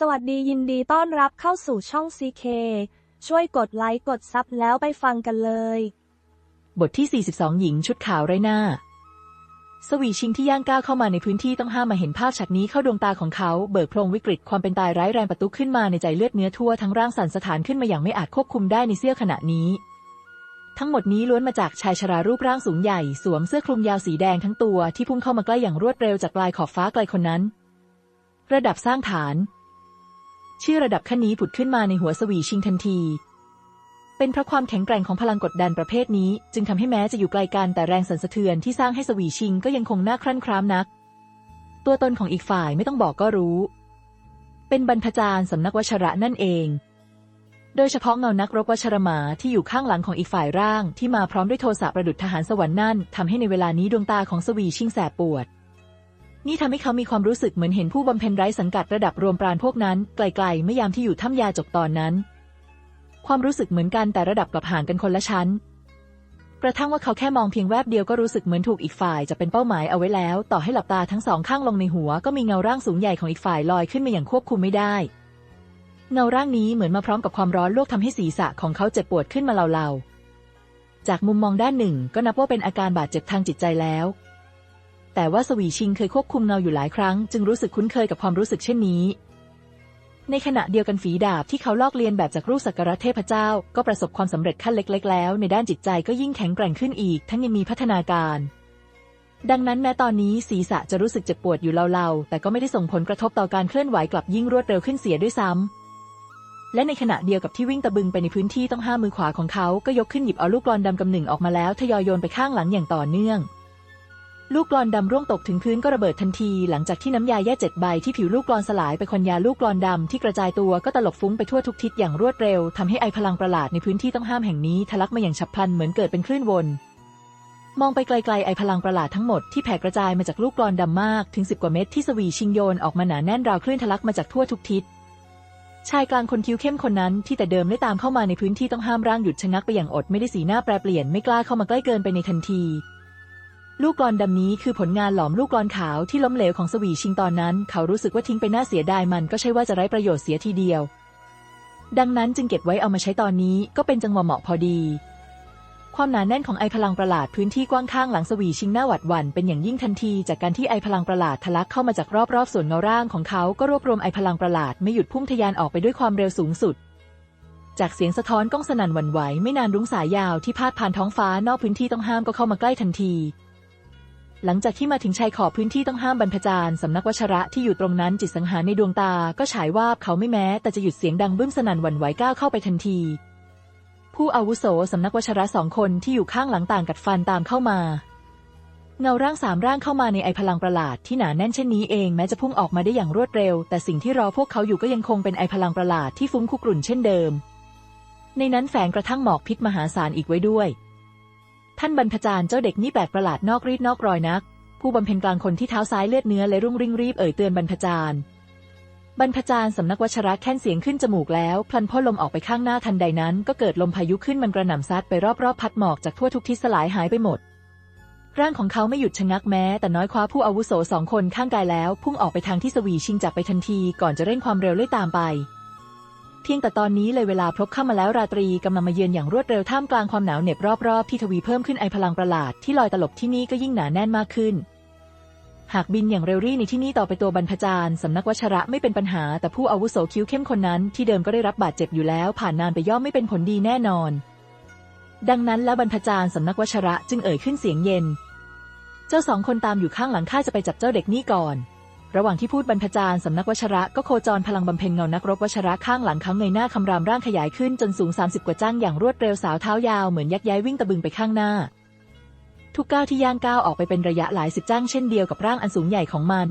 สวัสดียินดีต้อนรับเข้าสู่ช่อง CK ช่วยกดไลค์กดซับแล้วไปฟังกันเลย บทที่ 42 หญิงชุดขาวไร้หน้า สวีชิงที่ย่างก้าวเข้ามาในพื้นที่ต้องห้ามมาเห็นภาพฉากนี้เข้าดวงตาของเขา เบิกโพรงวิกฤตความเป็นตายร้ายแรงประตุขึ้นมาในใจเลือดเนื้อทั่วทั้งร่างสั่นสถานขึ้นมาอย่างไม่อาจควบคุมได้ในเสี้ยวขณะนี้ ทั้งหมดนี้ล้วนมาจากชายชรารูปร่างสูงใหญ่ สวมเสื้อคลุมยาวสีแดงทั้งตัวที่พุ่งเข้ามาใกล้อย่างรวดเร็วจากปลายขอบฟ้าไกลคนนั้น ระดับสร้างฐาน ชื่อระดับขั้นนี้ผุดขึ้นมาในหัวสวีชิงทันที เป็นเพราะความแข็งแกร่งของพลังกดดันประเภทนี้ จึงทำให้แม้จะอยู่ไกลกันแต่แรงสั่นสะเทือนที่สร้างให้สวีชิงก็ยังคงน่าครั่นคร้ามนัก ตัวตนของอีกฝ่ายไม่ต้องบอกก็รู้ เป็นบรรพจารย์สำนักวชระนั่นเอง โดยเฉพาะเงานักรบวชรหมาที่อยู่ข้างหลังของอีกฝ่ายร่าง ที่มาพร้อมด้วยโทสะประดุจทหารสวรรค์นั่นทำให้ในเวลานี้ดวงตาของสวีชิงแสบปวด นี่ทำให้เขามีความรู้สึกเหมือนเห็นผู้บำเพ็ญไร้สังกัดระดับรวมปราณพวกนั้น ไกลๆไม่ยามที่อยู่ถ้ำยาจกตอนนั้น ความรู้สึกเหมือนกันแต่ระดับกลับห่างกันคนละชั้น กระทั่งว่าเขาแค่มองเพียงแวบเดียวก็รู้สึกเหมือนถูกอีกฝ่ายจะเป็นเป้าหมายเอาไว้แล้ว ต่อให้หลับตาทั้งสองข้างลงในหัวก็มีเงาร่างสูงใหญ่ของอีกฝ่ายลอยขึ้นมาอย่างควบคุมไม่ได้ เงาร่างนี้เหมือนมาพร้อมกับความร้อนลวกทำให้ศีรษะของเขาเจ็บปวดขึ้นมาเล่าๆจากมุมมองด้านหนึ่งก็นับว่าเป็นอาการบาดเจ็บทางจิตใจแล้ว แต่ว่าสวีชิงเคยควบคุมเงาอยู่หลายครั้ง จึงรู้สึกคุ้นเคยกับความรู้สึกเช่นนี้ ในขณะเดียวกันฝีดาบที่เขาลอกเลียนแบบจากรูปสักการะเทพเจ้า ก็ประสบความสำเร็จขั้นเล็ก ๆ แล้ว ในด้านจิตใจก็ยิ่งแข็งแกร่งขึ้นอีก ทั้งยังมีพัฒนาการ ดังนั้นแม้ตอนนี้ศีรษะจะรู้สึกเจ็บปวดอยู่เล่าๆแต่ก็ไม่ได้ส่งผลกระทบต่อการเคลื่อนไหวกลับยิ่งรวดเร็วขึ้นเสียด้วยซ้ำและในขณะเดียวกับที่วิ่งตะบึงไปในพื้นที่ต้องห้ามมือขวาของเขา ก็ยกขึ้นหยิบเอาลูกกลอนดำกำหนึ่งออกมาแล้วทยอยโยนไปข้างหลังอย่างต่อเนื่อง ลูกกลอนดำร่วงตกถึงพื้นก็ระเบิดทันที หลังจากที่น้ำยาแย่เจ็ดใบที่ผิวลูกกลอนสลายไปควันยาลูกกลอนดำที่กระจายตัวก็ตลบฟุ้งไปทั่วทุกทิศอย่างรวดเร็วทำให้ไอพลังประหลาดในพื้นที่ต้องห้ามแห่งนี้ทะลักมาอย่างฉับพลันเหมือนเกิดเป็นคลื่นวนมองไปไกลๆไอพลังประหลาดทั้งหมดที่แผ่กระจายมาจากลูกกลอนดำมากถึงสิบกว่าเม็ดที่สวีชิงโยนออกมาหนาแน่นราวคลื่นทะลักมาจากทั่วทุกทิศชายกลางคนคิ้วเข้มคนนั้นที่แต่เดิมได้ตามเข้ามาในพื้นที่ต้องห้ามร่างหยุดชะงักไปอย่างอดไม่ได้สีหน้าแปรเปลี่ยนไม่กล้าเข้ามาใกล้เกินไปในทันที ลูกกลอนดำนี้คือผลงานหลอมลูกกลอนขาวที่ล้มเหลวของสวีชิงตอนนั้น เขารู้สึกว่าทิ้งไปน่าเสียดายมันก็ใช่ว่าจะไร้ประโยชน์เสียทีเดียว ดังนั้นจึงเก็บไว้เอามาใช้ตอนนี้ก็เป็นจังหวะเหมาะพอดี ความหนาแน่นของไอพลังประหลาดพื้นที่กว้างข้างหลังสวีชิงหน้าหวัดหวั่นเป็นอย่างยิ่งทันที จากการที่ไอพลังประหลาดทะลักเข้ามาจากรอบๆส่วนเงาร่างของเขาก็รวบรวมไอพลังประหลาดไม่หยุดพุ่งทะยานออกไปด้วยความเร็วสูงสุดจากเสียงสะท้อนก้องสนั่นหวั่นไหวไม่นานรุ้งสายยาวที่พาดผ่านท้องฟ้านอกพื้นที่ต้องห้ามก็เข้ามาใกล้ทันที หลังจากที่มาถึงชายขอบพื้นที่ต้องห้ามบรรพจารย์สำนักวชระที่อยู่ตรงนั้นจิตสังหารในดวงตาก็ฉายวาบเขาไม่แม้ แต่จะหยุดเสียงดังบึ้มสนั่นหวั่นไหวก้าวเข้าไปทันที ผู้อาวุโสสำนักวชระสองคนที่อยู่ข้างหลังต่างกัดฟันตามเข้ามาเงาร่างสามร่างเข้ามาในไอพลังประหลาดที่หนาแน่นเช่นนี้เองแม้จะพุ่งออกมาได้อย่างรวดเร็ว แต่สิ่งที่รอพวกเขาอยู่ก็ยังคงเป็นไอพลังประหลาดที่ฟุ้งคุกรุ่นเช่นเดิม ในนั้นแฝงกระทั่งหมอกพิษมหาศาลอีกไว้ด้วย ท่านบรรพจารย์เจ้าเด็กนี่แปลกประหลาดนอกรีดนอกรอยนัก ผู้บำเพ็ญกลางคนที่เท้าซ้ายเลือดเนื้อและรุ่งริ่งรีบเอ่ยเตือนบรรพจารย์บรรพจารย์สำนักวชระแค่นเสียงขึ้นจมูกแล้ว พลันพ่นลมออกไปข้างหน้าทันใดนั้น ก็เกิดลมพายุขึ้นมันกระหน่ำซัดไปรอบๆพัดหมอกจากทั่วทุกทิศสลายหายไปหมด ร่างของเขาไม่หยุดชะงักแม้ แต่น้อยคว้าผู้อาวุโสสองคนข้างกายแล้ว พุ่งออกไปทางที่สวีชิงจากไปทันทีก่อนจะเร่งความเร็วไล่ตามไป เพียงแต่ตอนนี้เลยเวลาพลบเข้ามาแล้วราตรีกำลังมาเยือนอย่างรวดเร็วท่ามกลางความหนาวเหน็บรอบๆที่ทวีเพิ่มขึ้นไอพลังประหลาดที่ลอยตลบที่นี่ก็ยิ่งหนาแน่นมากขึ้น หากบินอย่างเร็วรี่ในที่นี่ต่อไปตัวบรรพจารย์สำนักวชระไม่เป็นปัญหา แต่ผู้อาวุโสคิ้วเข้มคนนั้นที่เดิมก็ได้รับบาดเจ็บอยู่แล้ว ผ่านนานไปย่อมไม่เป็นผลดีแน่นอน ดังนั้นแล้วบรรพจารย์สำนักวชระจึงเอ่ยขึ้นเสียงเย็น เจ้าสองคนตามอยู่ข้างหลังข้าจะไปจับเจ้าเด็กนี่ก่อน ระหว่างที่พูดบรรพจารย์สำนักวชระก็โคจรพลังบำเพ็ญเงานักรบวชระข้างหลังเขาเงยหน้าคำรามร่างขยายขึ้นจนสูง 30 กว่าจ้างอย่างรวดเร็วสาวเท้ายาวเหมือนยักย้ายวิ่งตะบึงไปข้างหน้า ทุกก้าวที่ย่างก้าวออกไปเป็นระยะหลายสิบจ้างเช่นเดียวกับร่างอันสูงใหญ่ของมัน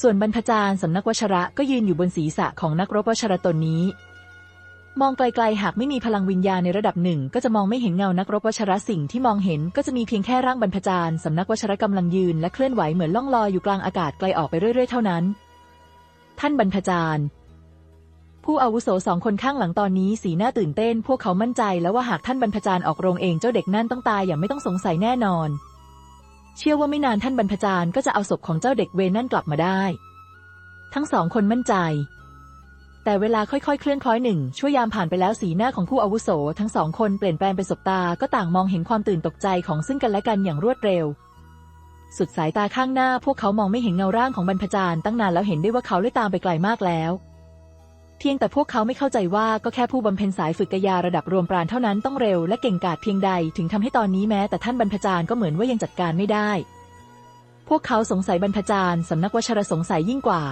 ส่วนบรรพจารย์สำนักวชระก็ยืนอยู่บนศีรษะของนักรบวชระตนนี้ มองไกลๆ หากไม่มีพลังวิญญาณในระดับหนึ่ง ก็จะมองไม่เห็นเงานักรบวชระสิ่งที่มองเห็นก็จะมีเพียงแค่ร่างบรรพจารย์สำนักวชระกำลังยืนและเคลื่อนไหวเหมือนล่องลอยอยู่กลางอากาศไกลออกไปเรื่อยๆ เท่านั้น ท่านบรรพจารย์ ผู้อาวุโสสองคนข้างหลังตอนนี้สีหน้าตื่นเต้น พวกเขามั่นใจแล้วว่าหากท่านบรรพจารย์ออกโรงเองเจ้าเด็กนั่นต้องตายอย่างไม่ต้องสงสัยแน่นอน เชื่อว่าไม่นานท่านบรรพจารย์ก็จะเอาศพของเจ้าเด็กเวนั่นกลับมาได้ ทั้งสองคนมั่นใจ แต่เวลาค่อยๆ เคลื่อนคล้อยหนึ่งชั่วยามผ่านไปแล้วสีหน้าของผู้อาวุโส ทั้งสองคนเปลี่ยนแปลงเป็นสบตา ก็ต่างมองเห็นความตื่นตกใจของซึ่งกันและกันอย่างรวดเร็ว สุดสายตาข้างหน้าพวกเขามองไม่เห็นเงาร่างของบรรพจารย์ตั้งนานแล้วเห็นได้ว่าเขาได้ตามไปไกลมากแล้วเพียงแต่พวกเขาไม่เข้าใจว่าก็แค่ผู้บำเพ็ญสายฝึกกยาระดับรวมปราณเท่านั้นต้องเร็วและเก่งกาจเพียงใดถึงทำให้ตอนนี้แม้แต่ท่านบรรพจารย์ก็เหมือนว่ายังจัดการไม่ได้ พวกเขาสงสัยบรรพจารย์สำนักวชรสงสัยยิ่งกว่า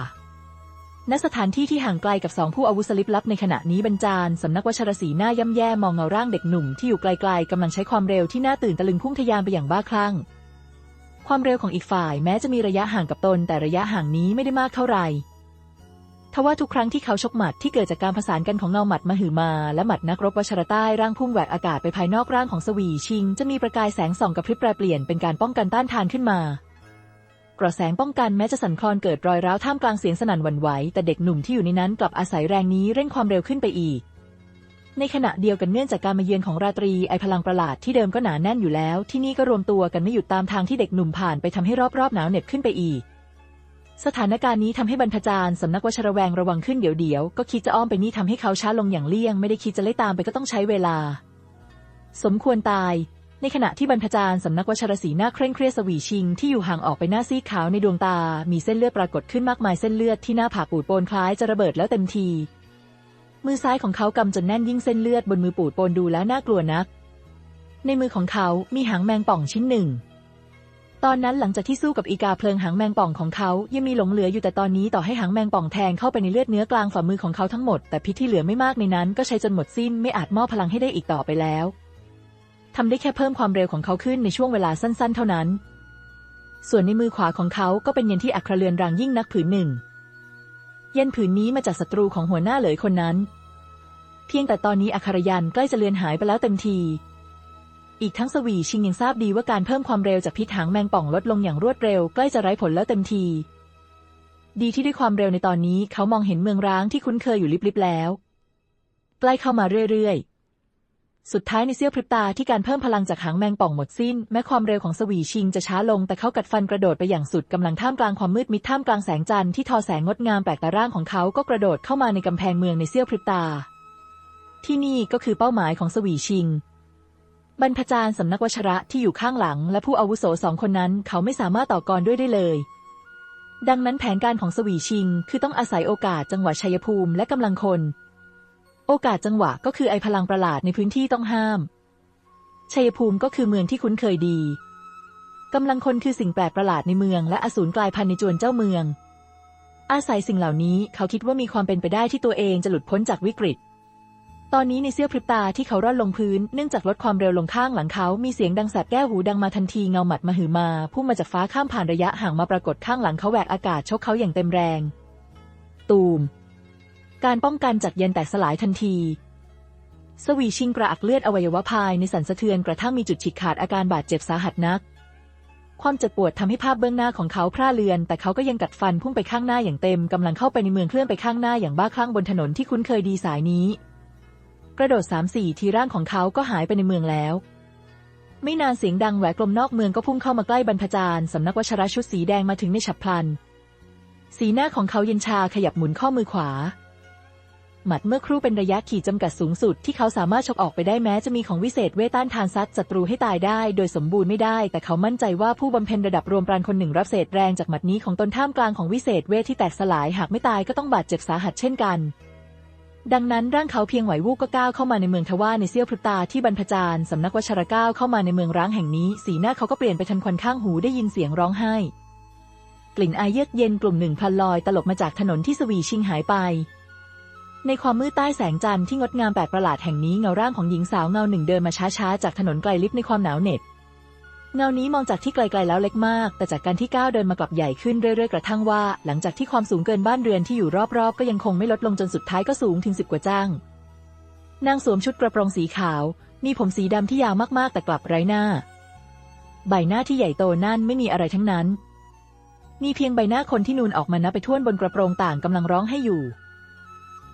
ณสถานที่ที่ห่างไกลกับสองผู้อาวุธลิบลับในขณะนี้บรรจาร์สำนักวชรศรีหน้าย่ำแย่มองเงาร่างเด็กหนุ่มที่อยู่ไกลๆกำลังใช้ความเร็วที่น่าตื่นตะลึงพุ่งทะยานไปอย่างบ้าคลั่ง ความเร็วของอีกฝ่ายแม้จะมีระยะห่างกับตน แต่ระยะห่างนี้ไม่ได้มากเท่าไหร่ทว่าทุกครั้งที่เขาชกหมัดที่เกิดจากการผสานกันของเงาหมัดมหึมาและหมัดนักรบวชรใต้ร่างพุ่งแหวกอากาศไปภายนอกร่างของสวีชิง จะมีประกายแสงส่องกระพริบแปรเปลี่ยนเป็นการป้องกันต้านทานขึ้นมา กระแสงป้องกันแม้จะสั่นคลอนเกิดรอยร้าวท่ามกลางเสียงสนั่นหวั่นไหว แต่เด็กหนุ่มที่อยู่ในนั้นกลับอาศัยแรงนี้เร่งความเร็วขึ้นไปอีก ในขณะเดียวกันเนื่องจากการมาเยือนของราตรีไอพลังประหลาดที่เดิมก็หนาแน่นอยู่แล้ว ที่นี่ก็รวมตัวกันไม่หยุดตามทางที่เด็กหนุ่มผ่านไปทำให้รอบๆหนาวเหน็บขึ้นไปอีก สถานการณ์นี้ทำให้บรรพจารย์สำนักวชระแวงระวังขึ้นเดี๋ยวเดี๋ยวๆก็คิดจะอ้อมไปนี่ทำให้เขาช้าลงอย่างเลี่ยง ไม่ได้คิดจะไล่ตามไปก็ต้องใช้เวลา สมควรตาย ในขณะที่บรรพจารย์สำนักวชรศรีหน้าเคร่งเครียดสวีชิง ที่อยู่ห่างออกไปหน้าซีดขาวในดวงตา มีเส้นเลือดปรากฏขึ้นมากมายเส้นเลือดที่หน้าผากปูดโปนคล้ายจะระเบิดแล้วเต็มที มือซ้ายของเขากำจนแน่นยิ่งเส้นเลือดบนมือปูดโปนดูแล้วน่ากลัวนัก ในมือของเขามีหางแมงป่องชิ้นหนึ่ง ตอนนั้นหลังจากที่สู้กับอีกาเพลิงหางแมงป่องของเขายังมีหลงเหลืออยู่แต่ตอนนี้ต่อให้หางแมงป่องแทงเข้าไปในเลือดเนื้อกลางฝ่ามือของเขาทั้งหมดแต่พิษที่เหลือไม่มากในนั้นก็ใช้จนหมดสิ้นไม่อาจมอบพลังให้ได้อีกต่อไปแล้ว ทำได้แค่เพิ่มความเร็วของเขาขึ้นในช่วงเวลาสั้นๆ เท่านั้น ส่วนในมือขวาของเขาก็เป็นเย็นที่อัครเลือนรังยิ่งนักผืนหนึ่ง เย็นผืนนี้มาจากศัตรูของหัวหน้าเหลยคนนั้น เพียงแต่ตอนนี้อัครยันใกล้จะเลือนหายไปแล้วเต็มที อีกทั้งสวีชิงยังทราบดีว่าการเพิ่มความเร็วจากพิษหางแมงป่องลดลงอย่างรวดเร็วใกล้จะไร้ผลแล้วเต็มที ดีที่ด้วยความเร็วในตอนนี้เขามองเห็นเมืองร้างที่คุ้นเคยอยู่ลิบๆแล้ว ใกล้เข้ามาเรื่อยๆ สุดท้ายในเสี้ยวพริบตาที่การเพิ่มพลังจากหางแมงป่องหมดสิ้น แม้ความเร็วของสวีชิงจะช้าลง แต่เขากัดฟันกระโดดไปอย่างสุดกำลังท่ามกลางความมืดมิดท่ามกลางแสงจันทร์ที่ทอแสงงดงามแปลกตาร่างของเขาก็กระโดดเข้ามาในกำแพงเมืองในเสี้ยวพริบตา ที่นี่ก็คือเป้าหมายของสวีชิง บรรพจารย์สำนักวชระที่อยู่ข้างหลัง และผู้อาวุโสสองคนนั้น เขาไม่สามารถต่อกรด้วยได้เลยดังนั้นแผนการของสวีชิง คือต้องอาศัยโอกาสจังหวะชัยภูมิและกำลังคน โอกาสจังหวะก็คือไอพลังประหลาดในพื้นที่ต้องห้าม ชัยภูมิก็คือเมืองที่คุ้นเคยดีกำลังคนคือสิ่งแปลกประหลาดในเมืองและอสูรกลายพันธุ์ในจวนเจ้าเมือง อาศัยสิ่งเหล่านี้เขาคิดว่ามีความเป็นไปได้ที่ตัวเองจะหลุดพ้นจากวิกฤต ตอนนี้ในเสี้ยวพริบตาที่เขาร่อนลงพื้นเนื่องจากลดความเร็วลงข้างหลังเขา มีเสียงดังแสบแก้วหูดังมาทันทีเงาหมัดมาหือมาพุ่งมาจากฟ้าข้ามผ่านระยะห่างมาปรากฏข้างหลังเขาแหวกอากาศชกเขาอย่างเต็มแรง ตูม การป้องกันจากเย็นแตกสลายทันที สวีชิงกระอักเลือดอวัยวะภายในสันสะเทือนกระทั่งมีจุดฉีกขาดอาการบาดเจ็บสาหัสนัก ความเจ็บปวดทำให้ภาพเบื้องหน้าของเขาพร่าเลือน แต่เขาก็ยังกัดฟันพุ่งไปข้างหน้าอย่างเต็มกำลังเข้าไปในเมืองเคลื่อนไปข้างหน้าอย่างบ้าคลั่งบนถนนที่คุ้นเคยดีสายนี้ กระโดดสามสี่ทีร่างของเขาก็หายไปในเมืองแล้วไม่นานเสียงดังแหวกลมนอกเมืองก็พุ่งเข้ามาใกล้บรรพจารย์สำนักวชรชุดสีแดงมาถึงในฉับพลัน สีหน้าของเขาเย็นชาขยับหมุนข้อมือขวา หมัดเมื่อครู่เป็นระยะขีดจำกัดสูงสุดที่เขาสามารถชกออกไปได้แม้จะมีของวิเศษเวทต้านทานซัดศัตรูให้ตายได้ โดยสมบูรณ์ไม่ได้ แต่เขามั่นใจว่าผู้บำเพ็ญระดับรวมปราณคนหนึ่งรับเศษแรงจากหมัดนี้ของตนท่ามกลางของวิเศษเวทที่แตกสลายหากไม่ตายก็ต้องบาดเจ็บสาหัสเช่นกัน ดังนั้นร่างเขาเพียงไหววูบก็ก้าวเข้ามาในเมืองทว่าในเสี้ยวพริบตาที่บรรพจารย์สำนักวชรก้าวเข้ามาในเมืองร้างแห่งนี้ สีหน้าเขาก็เปลี่ยนไปทันควันข้างหูได้ยินเสียงร้องไห้ กลิ่นอายเยือกเย็นกลุ่มหนึ่งพลันลอยตลบมาจากถนนที่สวีชิงหายไป ในความมืดใต้แสงจันทร์ที่งดงามแปลกประหลาดแห่งนี้เงาร่างของหญิงสาวเงาหนึ่งเดินมาช้าๆ จากถนนไกลลิบในความหนาวเหน็บ เงานี้มองจากที่ไกลๆแล้วเล็กมาก แต่จากการที่ก้าวเดินมากลับใหญ่ขึ้นเรื่อยๆกระทั่งว่า หลังจากที่ความสูงเกินบ้านเรือนที่อยู่รอบๆ ก็ยังคงไม่ลดลงจนสุดท้ายก็สูงถึงสิบกว่าจ้าง นางสวมชุดกระโปรงสีขาว มีผมสีดำที่ยาวมากๆ แต่กลับไร้หน้า ใบหน้าที่ใหญ่โตนั่นไม่มีอะไรทั้งนั้น มีเพียงใบหน้าคนที่นูนออกมานับไปท่วนบนกระโปรงต่างกำลังร้องให้อยู่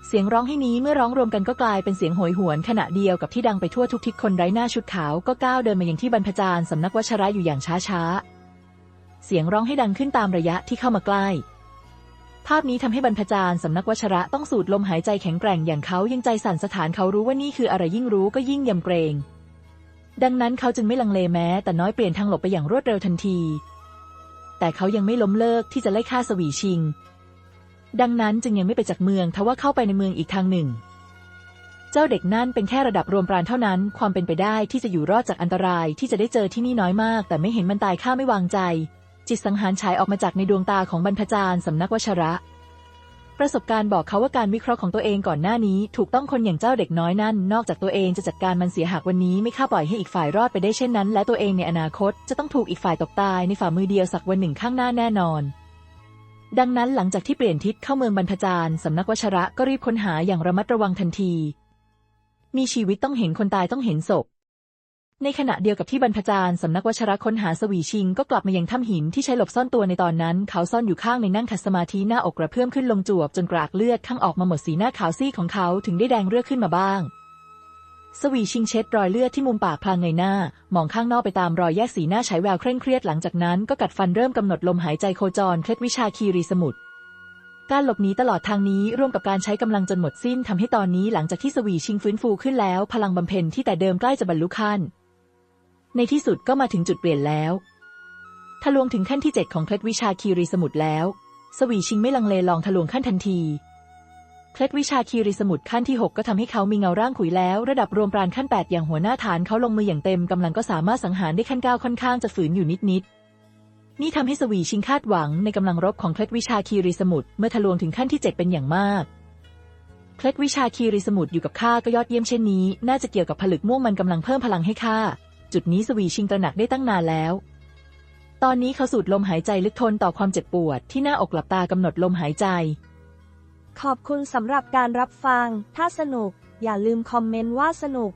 เสียงร้องให้นี้เมื่อร้องรวมกันก็กลายเป็นเสียงโหยหวนขณะเดียวกับที่ดังไปทั่วทุกทิศคนไร้หน้าชุดขาวก็ก้าวเดินมาอย่างที่บรรพจารย์สำนักวชระอยู่อย่างช้าๆ เสียงร้องให้ดังขึ้นตามระยะที่เข้ามาใกล้ ภาพนี้ทำให้บรรพจารย์สำนักวชระต้องสูดลมหายใจแข็งแกร่งอย่างเขายังใจสั่นสถานเขารู้ว่านี่คืออะไรยิ่งรู้ก็ยิ่งยำเกรง ดังนั้นเขาจึงไม่ลังเลแม้ แต่น้อยเปลี่ยนทางหลบไปอย่างรวดเร็วทันที แต่เขายังไม่ล้มเลิกที่จะไล่ฆ่าสวีชิง ดังนั้นจึงยังไม่ไปจากเมืองทว่าเข้าไปในเมืองอีกทางหนึ่ง เจ้าเด็กนั่นเป็นแค่ระดับรวมปราณเท่านั้น ความเป็นไปได้ที่จะอยู่รอดจากอันตรายที่จะได้เจอที่นี่น้อยมาก แต่ไม่เห็นมันตายข้าไม่วางใจ จิตสังหารฉายออกมาจากในดวงตาของบรรพจารย์สำนักวชระ ประสบการณ์บอกเขาว่าการวิเคราะห์ของตัวเองก่อนหน้านี้ ถูกต้องคนอย่างเจ้าเด็กน้อยนั่น นอกจากตัวเองจะจัดการมันเสียหากวันนี้ไม่ฆ่าปล่อยให้อีกฝ่ายรอดไปได้เช่นนั้น และตัวเองในอนาคต จะต้องถูกอีกฝ่ายตกตายในฝ่ามือเดียวสักวันหนึ่งข้างหน้าแน่นอน ดังนั้นหลังจากที่เปลี่ยนทิศเข้าเมืองบรรพจารย์สำนักวชระก็รีบค้นหาอย่างระมัดระวังทันที มีชีวิตต้องเห็นคนตายต้องเห็นศพ ในขณะเดียวกับที่บรรพจารย์สำนักวชระค้นหาสวีชิง ก็กลับมายังถ้ำหินที่ใช้หลบซ่อนตัวในตอนนั้น เขาซ่อนอยู่ข้างในนั่งขัดสมาธิหน้าอกกระเพื่อมขึ้นลงจวบจนกรากเลือดข้างออกมาหมดสีหน้าขาวซีดของเขาถึงได้แดงเรือขึ้นมาบ้าง สวีชิงเช็ดรอยเลือดที่มุมปากพลางเงยหน้า มองข้างนอกไปตามรอยแยกสีหน้าฉายแววเคร่งเครียดหลังจากนั้นก็กัดฟันเริ่มกำหนดลมหายใจโคจรเคล็ดวิชาคีรีสมุทรการหลบหนีตลอดทางนี้ร่วมกับการใช้กำลังจนหมดสิ้นทำให้ตอนนี้หลังจากที่สวีชิงฟื้นฟูขึ้นแล้ว พลังบำเพ็ญที่แต่เดิมใกล้จะบรรลุขั้น ในที่สุดก็มาถึงจุดเปลี่ยนแล้วทะลวงถึงขั้นที่เจ็ดของเคล็ดวิชาคีรีสมุทรแล้ว สวีชิงไม่ลังเลลองทะลวงขั้นทันที เคล็ดวิชาคีรีสมุทรขั้นที่หกก็ทำให้เขามีเงาร่างขุยแล้ว ระดับรวมปราณขั้นแปดอย่างหัวหน้าฐานเขาลงมืออย่างเต็มกำลังก็สามารถสังหารได้ขั้นเก้าค่อนข้างจะฝืนอยู่นิดๆนี่ทำให้สวีชิงคาดหวังในกำลังรบของเคล็ดวิชาคีรีสมุทรเมื่อทะลวงถึงขั้นที่เจ็ดเป็นอย่างมากเคล็ดวิชาคีรีสมุทรอยู่กับข้าก็ยอดเยี่ยมเช่นนี้ น่าจะเกี่ยวกับผลึกม่วงมันกำลังเพิ่มพลังให้ข้าจุดนี้สวีชิงตระหนักได้ตั้งนานแล้ว ตอนนี้เขาสูดลมหายใจลึกทนต่อความเจ็บปวด ที่หน้าอกหลับตากำหนดลมหายใจ ขอบคุณสำหรับการรับฟัง ถ้าสนุก อย่าลืมคอมเมนต์ว่าสนุก